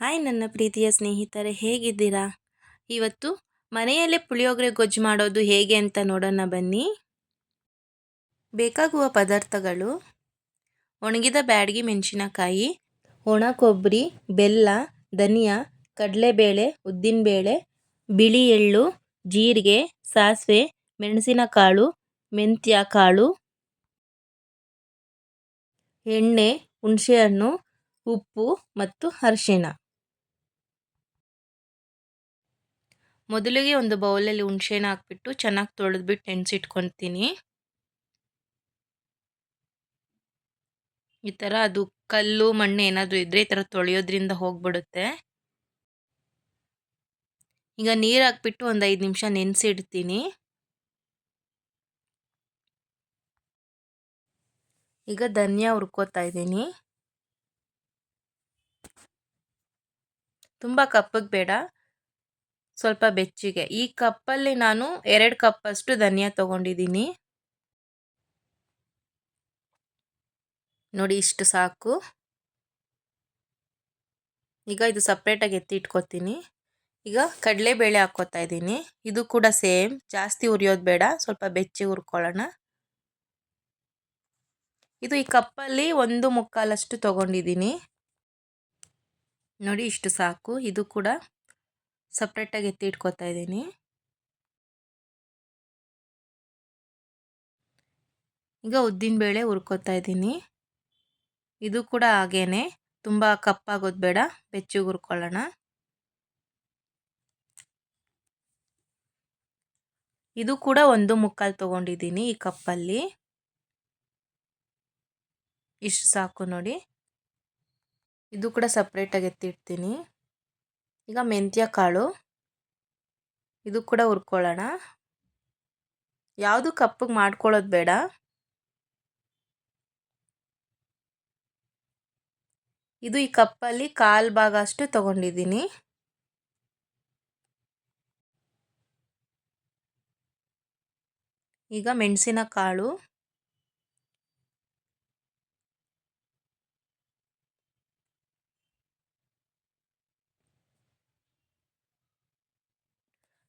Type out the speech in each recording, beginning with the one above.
Hi ನನ್ನ ಪ್ರೀತಿಯ ಸ್ನೇಹಿತರೆ, ಹೇಗಿದ್ದೀರಾ? ಇವತ್ತು ಮನೆಯಲ್ಲೇ ಪುಳಿಯೋಗರೆ ಗೊಜ್ಜು ಮಾಡೋದು ಹೇಗೆ ಅಂತ ನೋಡೋಣ ಬನ್ನಿ. ಬೇಕಾಗುವ ಪದಾರ್ಥಗಳು, ಒಣಗಿದ ಬ್ಯಾಡಗಿ ಮೆಣಸಿನಕಾಯಿ, ಒಣ ಕೊಬ್ಬರಿ ಬೆಲ್ಲ, ಧನಿಯಾ, ಕಡಲೆಬೇಳೆ, ಉದ್ದಿನಬೇಳೆ, ಬಿಳಿ ಎಳ್ಳು, ಜೀರಿಗೆ, ಸಾಸಿವೆ, ಮೆಣಸಿನಕಾಳು ಮೆಂತ್ಯ ಕಾಳು ಎಣ್ಣೆ, ಹುಣಸೆಹಣ್ಣು, ಉಪ್ಪು ಮತ್ತು ಅರಿಶಿಣ. ಮೊದಲಿಗೆ ಒಂದು ಬೌಲಲ್ಲಿ ಹುಣಸೆನ ಹಾಕ್ಬಿಟ್ಟು ಚೆನ್ನಾಗಿ ತೊಳೆದ್ಬಿಟ್ಟು ನೆನೆಸಿಟ್ಕೊತೀನಿ ಈ ಥರ ಅದು ಕಲ್ಲು, ಮಣ್ಣು ಏನಾದರೂ ಇದ್ದರೆ ಈ ಥರ ತೊಳೆಯೋದ್ರಿಂದ ಹೋಗ್ಬಿಡುತ್ತೆ. ಈಗ ನೀರು ಹಾಕ್ಬಿಟ್ಟು ಒಂದು ಐದು ನಿಮಿಷ ನೆನೆಸಿಡ್ತೀನಿ. ಈಗ ಧನಿಯಾ ಹುರ್ಕೋತಾ ಇದ್ದೀನಿ. ತುಂಬ ಕಪ್ಪಗೆ ಬೇಡ. ಸ್ವಲ್ಪ ಬೆಚ್ಚಿಗೆ. ಈ ಕಪ್ಪಲ್ಲಿ ನಾನು ಎರಡು ಕಪ್ಪಷ್ಟು ಧನಿಯಾ ತೊಗೊಂಡಿದ್ದೀನಿ. ನೋಡಿ ಇಷ್ಟು ಸಾಕು. ಈಗ ಇದು ಸಪ್ರೇಟಾಗಿ ಎತ್ತಿ ಇಟ್ಕೊತೀನಿ. ಈಗ ಕಡಲೆಬೇಳೆ ಹಾಕ್ಕೋತಾ ಇದ್ದೀನಿ. ಇದು ಕೂಡ ಸೇಮ್. ಜಾಸ್ತಿ ಉರಿಯೋದು ಬೇಡ. ಸ್ವಲ್ಪ ಬೆಚ್ಚಿ ಹುರ್ಕೊಳ್ಳೋಣ. ಇದು ಈ ಕಪ್ಪಲ್ಲಿ ಒಂದು ಮುಕ್ಕಾಲಷ್ಟು ತೊಗೊಂಡಿದ್ದೀನಿ. ನೋಡಿ ಇಷ್ಟು ಸಾಕು. ಇದು ಕೂಡ ಸಪ್ರೇಟಾಗಿ ಎತ್ತಿ ಇಟ್ಕೋತಾ ಇದ್ದೀನಿ. ಈಗ ಉದ್ದಿನ ಬೇಳೆ ಹುರ್ಕೋತಾ ಇದ್ದೀನಿ. ಇದು ಕೂಡ ಹಾಗೇನೆ, ತುಂಬ ಕಪ್ಪಾಗೋದು ಬೇಡ, ಬೆಚ್ಚಿಗೆ ಹುರ್ಕೊಳ್ಳೋಣ. ಇದು ಕೂಡ ಒಂದು ಮುಕ್ಕಾಲು ತೊಗೊಂಡಿದ್ದೀನಿ ಈ ಕಪ್ಪಲ್ಲಿ. ಇಷ್ಟು ಸಾಕು ನೋಡಿ. ಇದು ಕೂಡ ಸಪ್ರೇಟಾಗಿ ಎತ್ತಿಡ್ತೀನಿ ಈಗ ಮೆಂತ್ಯ ಕಾಳು. ಇದು ಕೂಡ ಹುರ್ಕೊಳ್ಳೋಣ. ಯಾವುದು ಕಪ್ಪಗೆ ಮಾಡ್ಕೊಳ್ಳೋದು ಬೇಡ. ಇದು ಈ ಕಪ್ಪಲ್ಲಿ ಕಾಲು ಭಾಗ ಅಷ್ಟು ತಗೊಂಡಿದ್ದೀನಿ. ಈಗ ಮೆಣಸಿನ ಕಾಳು.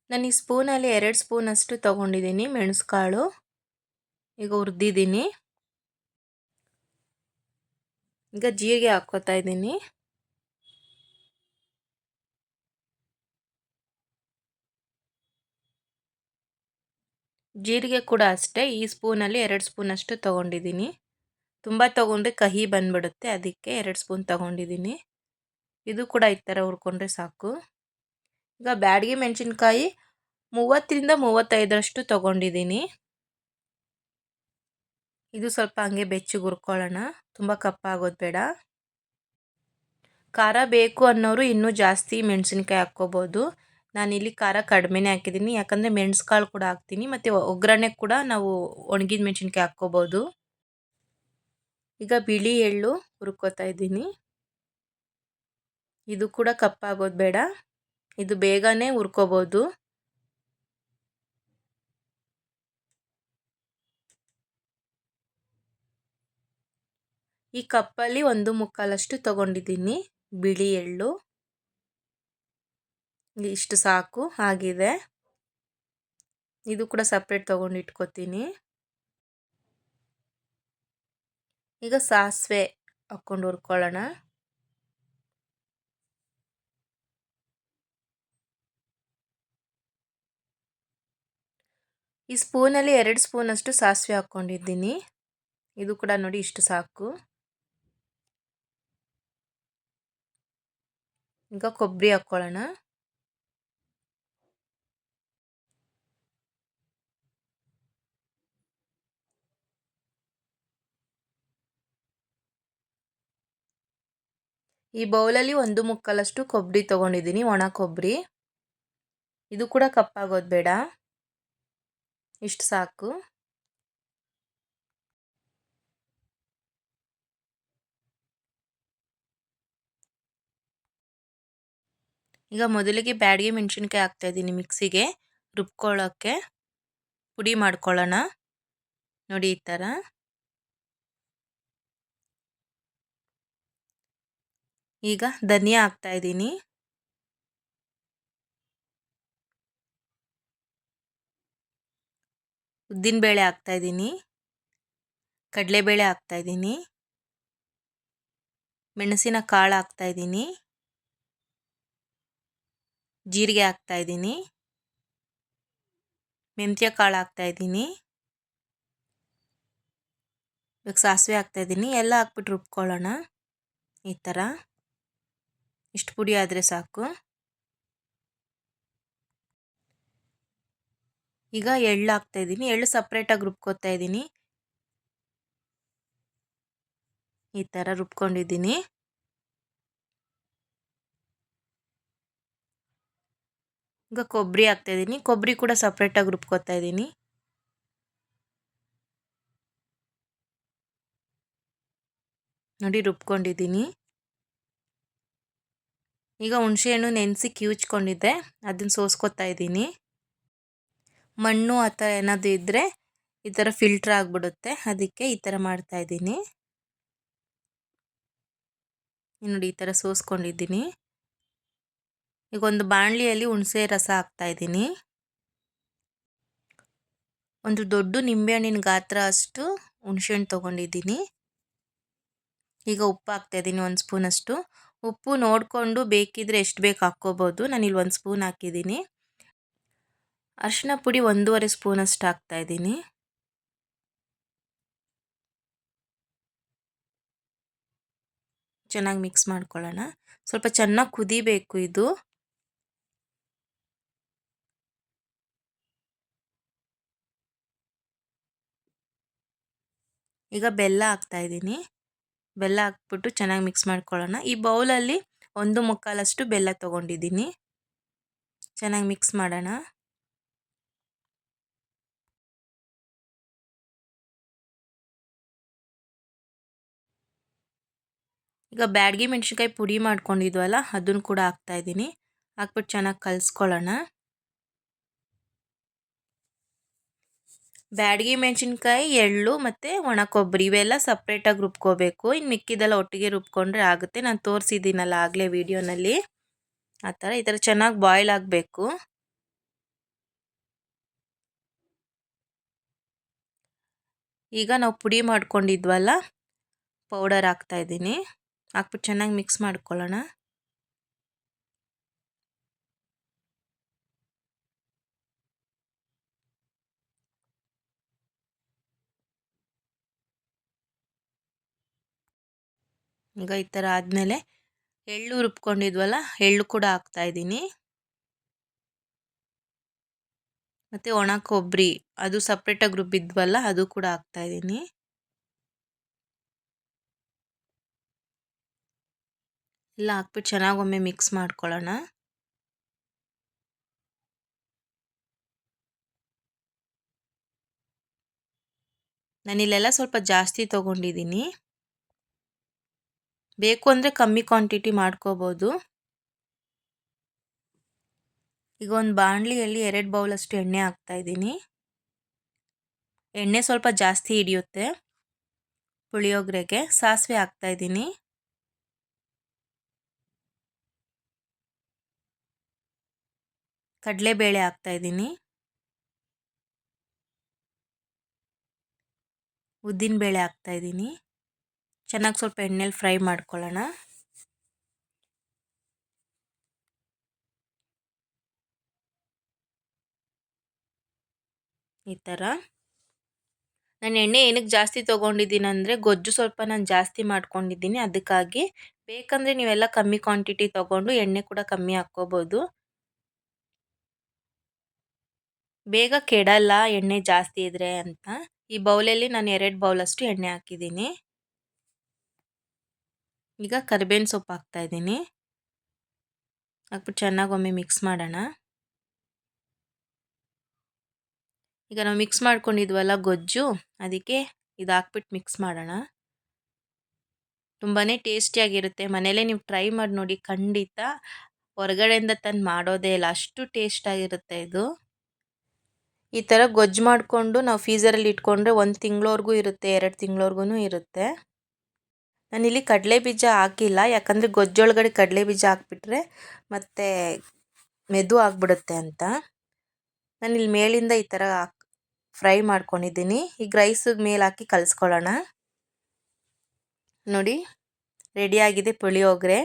ನಾನು ಈ ಸ್ಪೂನಲ್ಲಿ ಎರಡು ಸ್ಪೂನಷ್ಟು ತೊಗೊಂಡಿದ್ದೀನಿ ಮೆಣಸುಕಾಳು. ಈಗ ಹುರಿದಿದ್ದೀನಿ. ಈಗ ಜೀರಿಗೆ ಹಾಕ್ಕೋತಾ ಇದ್ದೀನಿ. ಜೀರಿಗೆ ಕೂಡ ಅಷ್ಟೇ, ಈ ಸ್ಪೂನಲ್ಲಿ ಎರಡು ಸ್ಪೂನಷ್ಟು ತೊಗೊಂಡಿದ್ದೀನಿ. ತುಂಬ ತೊಗೊಂಡ್ರೆ ಕಹಿ ಬಂದ್ಬಿಡುತ್ತೆ, ಅದಕ್ಕೆ ಎರಡು ಸ್ಪೂನ್ ತೊಗೊಂಡಿದ್ದೀನಿ. ಇದು ಕೂಡ ಈ ಥರ ಹುರ್ಕೊಂಡ್ರೆ ಸಾಕು. ಈಗ ಬ್ಯಾಡಗಿ ಮೆಣಸಿನ್ಕಾಯಿ ಮೂವತ್ತರಿಂದ ಮೂವತ್ತೈದರಷ್ಟು ತೊಗೊಂಡಿದ್ದೀನಿ. ಇದು ಸ್ವಲ್ಪ ಹಂಗೆ ಬೆಚ್ಚಗೆ ಹುರ್ಕೊಳ್ಳೋಣ. ತುಂಬ ಕಪ್ಪಾಗೋದು ಬೇಡ. ಖಾರ ಬೇಕು ಅನ್ನೋರು ಇನ್ನೂ ಜಾಸ್ತಿ ಮೆಣಸಿನ್ಕಾಯಿ ಹಾಕ್ಕೋಬೋದು. ನಾನಿಲ್ಲಿ ಖಾರ ಕಡಿಮೆನೇ ಹಾಕಿದ್ದೀನಿ. ಯಾಕಂದರೆ ಮೆಣಸುಕಾಳು ಕೂಡ ಹಾಕ್ತೀನಿ. ಮತ್ತು ಒಗ್ಗರಣೆ ಕೂಡ ನಾವು ಒಣಗಿದ ಮೆಣಸಿನ್ಕಾಯಿ ಹಾಕ್ಕೋಬೋದು. ಈಗ ಬಿಳಿ ಎಳ್ಳು ಹುರ್ಕೋತಾ ಇದ್ದೀನಿ. ಇದು ಕೂಡ ಕಪ್ಪಾಗೋದು ಬೇಡ. ಇದು ಬೇಗನೆ ಹುರ್ಕೋಬೋದು. ಈ ಕಪ್ಪಲ್ಲಿ ಒಂದು ಮುಕ್ಕಾಲಷ್ಟು ತಗೊಂಡಿದ್ದೀನಿ. ಬಿಳಿ ಎಳ್ಳು. ಇಷ್ಟು ಸಾಕು ಆಗಿದೆ ಇದು ಕೂಡ ಸಪ್ರೇಟ್ ತೊಗೊಂಡು ಇಟ್ಕೋತೀನಿ. ಈಗ ಸಾಸಿವೆ ಹಾಕ್ಕೊಂಡು ಹುರ್ಕೊಳ್ಳೋಣ. ಈ ಸ್ಪೂನಲ್ಲಿ ಎರಡು ಸ್ಪೂನಷ್ಟು ಸಾಸಿವೆ ಹಾಕ್ಕೊಂಡಿದ್ದೀನಿ. ಇದು ಕೂಡ ನೋಡಿ ಇಷ್ಟು ಸಾಕು. ಈಗ ಕೊಬ್ಬರಿ ಹಾಕ್ಕೊಳ್ಳೋಣ. ಈ ಬೌಲಲ್ಲಿ ಒಂದು ಮುಕ್ಕಾಲಷ್ಟು ಕೊಬ್ಬರಿ ತೊಗೊಂಡಿದ್ದೀನಿ, ಒಣ ಕೊಬ್ಬರಿ. ಇದು ಕೂಡ ಕಪ್ಪಾಗೋದು ಬೇಡ. ಇಷ್ಟು ಸಾಕು. ಈಗ ಮೊದಲಿಗೆ ಬ್ಯಾಡಿಗೆ ಮೆಣಸಿನ್ಕಾಯಿ ಹಾಕ್ತಾಯಿದ್ದೀನಿ ಮಿಕ್ಸಿಗೆ. ರುಬ್ಕೊಳ್ಳೋಕ್ಕೆ. ಪುಡಿ ಮಾಡ್ಕೊಳ್ಳೋಣ. ನೋಡಿ ಈ ಥರ. ಈಗ ಧನಿಯಾ ಹಾಕ್ತಾ ಉದ್ದಿನಬೇಳೆ ಹಾಕ್ತಾ ಇದ್ದೀನಿ. ಕಡಲೆಬೇಳೆ ಹಾಕ್ತಾ ಇದ್ದೀನಿ. ಮೆಣಸಿನ ಕಾಳು ಹಾಕ್ತಾ ಇದ್ದೀನಿ. ಜೀರಿಗೆ ಹಾಕ್ತಾ ಇದ್ದೀನಿ. ಮೆಂತ್ಯ ಕಾಳು ಹಾಕ್ತಾ ಇದ್ದೀನಿ. ಇವಾಗ ಸಾಸಿವೆ ಹಾಕ್ತಾ ಇದ್ದೀನಿ. ಎಲ್ಲ ಹಾಕ್ಬಿಟ್ಟು ರುಬ್ಕೊಳ್ಳೋಣ. ಈ ಥರ. ಇಷ್ಟು ಪುಡಿ ಆದರೆ ಸಾಕು. ಈಗ ಎಳ್ಳು ಹಾಕ್ತಾ ಇದ್ದೀನಿ. ಎಳ್ಳು ಸಪ್ರೇಟಾಗಿ ರುಬ್ಕೋತಾ ಇದ್ದೀನಿ. ಈ ಥರ ರುಬ್ಕೊಂಡಿದ್ದೀನಿ. ಈಗ ಕೊಬ್ಬರಿ ಹಾಕ್ತಾ ಇದ್ದೀನಿ. ಕೊಬ್ಬರಿ ಕೂಡ ಸಪ್ರೇಟಾಗಿ ರುಬ್ಕೋತಾ ಇದ್ದೀನಿ. ನೋಡಿ ರುಬ್ಕೊಂಡಿದ್ದೀನಿ. ಈಗ ಹುಣಸೆಹಣ್ಣು ನೆನೆಸಿ ಕಿವುಚ್ಕೊಂಡಿದ್ದೆ. ಅದನ್ನು ಸೋಸ್ಕೊತಾ ಇದ್ದೀನಿ. ಮಣ್ಣು ಆ ಥರ ಏನಾದರೂ ಇದ್ದರೆ ಈ ಥರ ಫಿಲ್ಟ್ರ್ ಆಗಿಬಿಡುತ್ತೆ. ಅದಕ್ಕೆ ಈ ಥರ ಮಾಡ್ತಾಯಿದ್ದೀನಿ ನೋಡಿ ಈ ಥರ ಸೋಸ್ಕೊಂಡಿದ್ದೀನಿ. ಈಗ ಒಂದು ಬಾಣಲಿಯಲ್ಲಿ ಹುಣಸೆ ರಸ ಹಾಕ್ತಾಯಿದ್ದೀನಿ ಒಂದು ದೊಡ್ಡ ನಿಂಬೆಹಣ್ಣಿನ ಗಾತ್ರ ಅಷ್ಟು ಹುಣಸೆಹಣ್ಣು ತೊಗೊಂಡಿದ್ದೀನಿ. ಈಗ ಉಪ್ಪು ಹಾಕ್ತಾಯಿದ್ದೀನಿ ಒಂದು ಸ್ಪೂನಷ್ಟು. ಉಪ್ಪು ನೋಡಿಕೊಂಡು ಬೇಕಿದ್ರೆ ಎಷ್ಟು ಬೇಕು ಹಾಕ್ಕೋಬೋದು. ನಾನಿಲ್ಲಿ ಒಂದು ಸ್ಪೂನ್ ಹಾಕಿದ್ದೀನಿ. ಅರಿಶಿನ ಪುಡಿ ಒಂದೂವರೆ ಸ್ಪೂನಷ್ಟು ಹಾಕ್ತಾಯಿದ್ದೀನಿ ಚೆನ್ನಾಗಿ ಮಿಕ್ಸ್ ಮಾಡ್ಕೊಳ್ಳೋಣ. ಸ್ವಲ್ಪ ಚೆನ್ನಾಗಿ ಕುದಿಬೇಕು ಇದು. ಈಗ ಬೆಲ್ಲ ಹಾಕ್ತಾ ಇದ್ದೀನಿ. ಬೆಲ್ಲ ಹಾಕ್ಬಿಟ್ಟು ಚೆನ್ನಾಗಿ ಮಿಕ್ಸ್ ಮಾಡ್ಕೊಳ್ಳೋಣ. ಈ ಬೌಲಲ್ಲಿ ಒಂದು ಮುಕ್ಕಾಲಷ್ಟು ಬೆಲ್ಲ ತೊಗೊಂಡಿದ್ದೀನಿ. ಚೆನ್ನಾಗಿ ಮಿಕ್ಸ್ ಮಾಡೋಣ. ಈಗ ಬ್ಯಾಡ್ಗಿ ಮೆಣಸಿನ್ಕಾಯಿ ಪುಡಿ ಮಾಡ್ಕೊಂಡಿದ್ವಲ್ಲ, ಅದನ್ನು ಕೂಡ ಹಾಕ್ತಾಯಿದ್ದೀನಿ ಹಾಕ್ಬಿಟ್ಟು ಚೆನ್ನಾಗಿ ಕಲಿಸ್ಕೊಳ್ಳೋಣ. ಬ್ಯಾಡ್ಗಿ ಮೆಣಸಿನ್ಕಾಯಿ, ಎಳ್ಳು ಮತ್ತು ಒಣ ಕೊಬ್ಬರಿ ಇವೆಲ್ಲ ಸಪ್ರೇಟಾಗಿ ರುಬ್ಕೋಬೇಕು. ಇನ್ನು ಮಿಕ್ಕಿದೆಲ್ಲ ಒಟ್ಟಿಗೆ ರುಬ್ಕೊಂಡ್ರೆ ಆಗುತ್ತೆ. ನಾನು ತೋರಿಸಿದ್ದೀನಲ್ಲ ಆಗಲೇ ವೀಡಿಯೋನಲ್ಲಿ. ಆ ಥರ ಈ ಥರ ಚೆನ್ನಾಗಿ ಬಾಯ್ಲ್ ಆಗಬೇಕು. ಈಗ ನಾವು ಪುಡಿ ಮಾಡ್ಕೊಂಡಿದ್ವಲ್ಲ, ಪೌಡರ್ ಹಾಕ್ತಾಯಿದ್ದೀನಿ ಹಾಕ್ಬಿಟ್ಟು ಚೆನ್ನಾಗಿ ಮಿಕ್ಸ್ ಮಾಡ್ಕೊಳ್ಳೋಣ. ಈಗ ಈ ಥರ ಆದಮೇಲೆ ಎಳ್ಳು ರುಬ್ಕೊಂಡಿದ್ವಲ್ಲ, ಎಳ್ಳು ಕೂಡ ಹಾಕ್ತಾಯಿದ್ದೀನಿ ಮತ್ತು ಒಣ ಕೊಬ್ಬರಿ ಅದು ಸಪ್ರೇಟಾಗಿ ರುಬ್ಬಿದ್ವಲ್ಲ, ಅದು ಕೂಡ ಹಾಕ್ತಾಯಿದ್ದೀನಿ ಎಲ್ಲ ಹಾಕ್ಬಿಟ್ಟು ಚೆನ್ನಾಗಿ ಒಮ್ಮೆ ಮಿಕ್ಸ್ ಮಾಡ್ಕೊಳ್ಳೋಣ. ನಾನಿಲ್ಲೆಲ್ಲ ಸ್ವಲ್ಪ ಜಾಸ್ತಿ ತೊಗೊಂಡಿದ್ದೀನಿ ಬೇಕು ಅಂದರೆ ಕಮ್ಮಿ ಕ್ವಾಂಟಿಟಿ ಮಾಡ್ಕೋಬೋದು. ಈಗ ಒಂದು ಬಾಣಲಿಯಲ್ಲಿ ಎರಡು ಬೌಲಷ್ಟು ಎಣ್ಣೆ ಹಾಕ್ತಾಯಿದ್ದೀನಿ ಎಣ್ಣೆ ಸ್ವಲ್ಪ ಜಾಸ್ತಿ ಹಿಡಿಯುತ್ತೆ. ಪುಳಿಯೋಗರೆಗೆ ಸಾಸಿವೆ ಹಾಕ್ತಾಯಿದ್ದೀನಿ ಕಡಲೆಬೇಳೆ ಹಾಕ್ತಾಯಿದ್ದೀನಿ ಹಾಕ್ತಾ ಹಾಕ್ತಾಯಿದ್ದೀನಿ ಚೆನ್ನಾಗಿ ಸ್ವಲ್ಪ ಎಣ್ಣೆಲಿ ಫ್ರೈ ಮಾಡ್ಕೊಳ್ಳೋಣ. ಈ ಥರ. ನಾನು ಎಣ್ಣೆ ಏನಕ್ಕೆ ಜಾಸ್ತಿ ತೊಗೊಂಡಿದ್ದೀನಿ ಅಂದರೆ ಗೊಜ್ಜು ಸ್ವಲ್ಪ ನಾನು ಜಾಸ್ತಿ ಮಾಡ್ಕೊಂಡಿದ್ದೀನಿ. ಅದಕ್ಕಾಗಿ ಬೇಕಂದರೆ ನೀವೆಲ್ಲ ಕಮ್ಮಿ ಕ್ವಾಂಟಿಟಿ ತೊಗೊಂಡು ಎಣ್ಣೆ ಕೂಡ ಕಮ್ಮಿ ಹಾಕ್ಕೋಬೋದು. ಬೇಗ ಕೆಡಲ್ಲ ಎಣ್ಣೆ ಜಾಸ್ತಿ ಇದ್ದರೆ ಅಂತ. ಈ ಬೌಲಲ್ಲಿ ನಾನು ಎರಡು ಬೌಲಷ್ಟು ಎಣ್ಣೆ ಹಾಕಿದ್ದೀನಿ. ಈಗ ಕರಿಬೇವಿನ ಸೊಪ್ಪು ಹಾಕ್ತಾಯಿದ್ದೀನಿ ಹಾಕ್ಬಿಟ್ಟು ಚೆನ್ನಾಗಿ ಒಮ್ಮೆ ಮಿಕ್ಸ್ ಮಾಡೋಣ. ಈಗ ನಾವು ಮಿಕ್ಸ್ ಮಾಡ್ಕೊಂಡಿದ್ವಲ್ಲ ಗೊಜ್ಜು, ಅದಕ್ಕೆ ಇದು ಹಾಕ್ಬಿಟ್ಟು ಮಿಕ್ಸ್ ಮಾಡೋಣ. ತುಂಬಾ ಟೇಸ್ಟಿಯಾಗಿರುತ್ತೆ ಮನೇಲೇ ನೀವು ಟ್ರೈ ಮಾಡಿ ನೋಡಿ ಖಂಡಿತ. ಹೊರಗಡೆಯಿಂದ ತಂದು ಮಾಡೋದೇ ಇಲ್ಲ. ಅಷ್ಟು ಟೇಸ್ಟಾಗಿರುತ್ತೆ ಇದು. ಈ ಥರ ಗೊಜ್ಜು ಮಾಡಿಕೊಂಡು ನಾವು ಫೀಸರಲ್ಲಿ ಇಟ್ಕೊಂಡ್ರೆ ಒಂದು ತಿಂಗಳವರೆಗೂ ಇರುತ್ತೆ, ಎರಡು ತಿಂಗಳವರೆಗೂ ಇರುತ್ತೆ. ನಾನಿಲ್ಲಿ ಕಡಲೆ ಬೀಜ ಹಾಕಿಲ್ಲ, ಯಾಕಂದರೆ ಗೊಜ್ಜೊಳಗಡೆ ಕಡಲೆ ಬೀಜ ಹಾಕ್ಬಿಟ್ರೆ ಮತ್ತು ಮೆದು ಆಗಿಬಿಡುತ್ತೆ ಅಂತ. ನಾನಿಲ್ಲಿ ಮೇಲಿಂದ ಈ ಥರ ಫ್ರೈ ಮಾಡ್ಕೊಂಡಿದ್ದೀನಿ. ಈಗ ರೈಸಿಗೆ ಮೇಲೆ ಹಾಕಿ ಕಲಿಸ್ಕೊಳ್ಳೋಣ. ನೋಡಿ ರೆಡಿಯಾಗಿದೆ ಪುಳಿಯೋಗರೆ.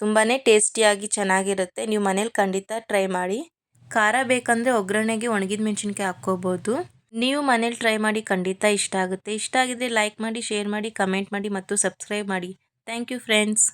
ತುಂಬಾ ಟೇಸ್ಟಿಯಾಗಿ ಚೆನ್ನಾಗಿರುತ್ತೆ. ನೀವು ಮನೇಲಿ ಖಂಡಿತ ಟ್ರೈ ಮಾಡಿ. ಖಾರ ಬೇಕಂದರೆ ಒಗ್ಗರಣೆಗೆ ಒಣಗಿದ ಮೆಣಸಿನ್ಕಾಯಿ ಹಾಕ್ಕೋಬೋದು. ನೀವು ಮನೇಲಿ ಟ್ರೈ ಮಾಡಿ ಖಂಡಿತ ಇಷ್ಟ ಆಗುತ್ತೆ. ಇಷ್ಟ ಆಗಿದ್ರೆ ಲೈಕ್ ಮಾಡಿ ಶೇರ್ ಮಾಡಿ ಕಮೆಂಟ್ ಮಾಡಿ ಮತ್ತು ಸಬ್ಸ್ಕ್ರೈಬ್ ಮಾಡಿ. Thank you friends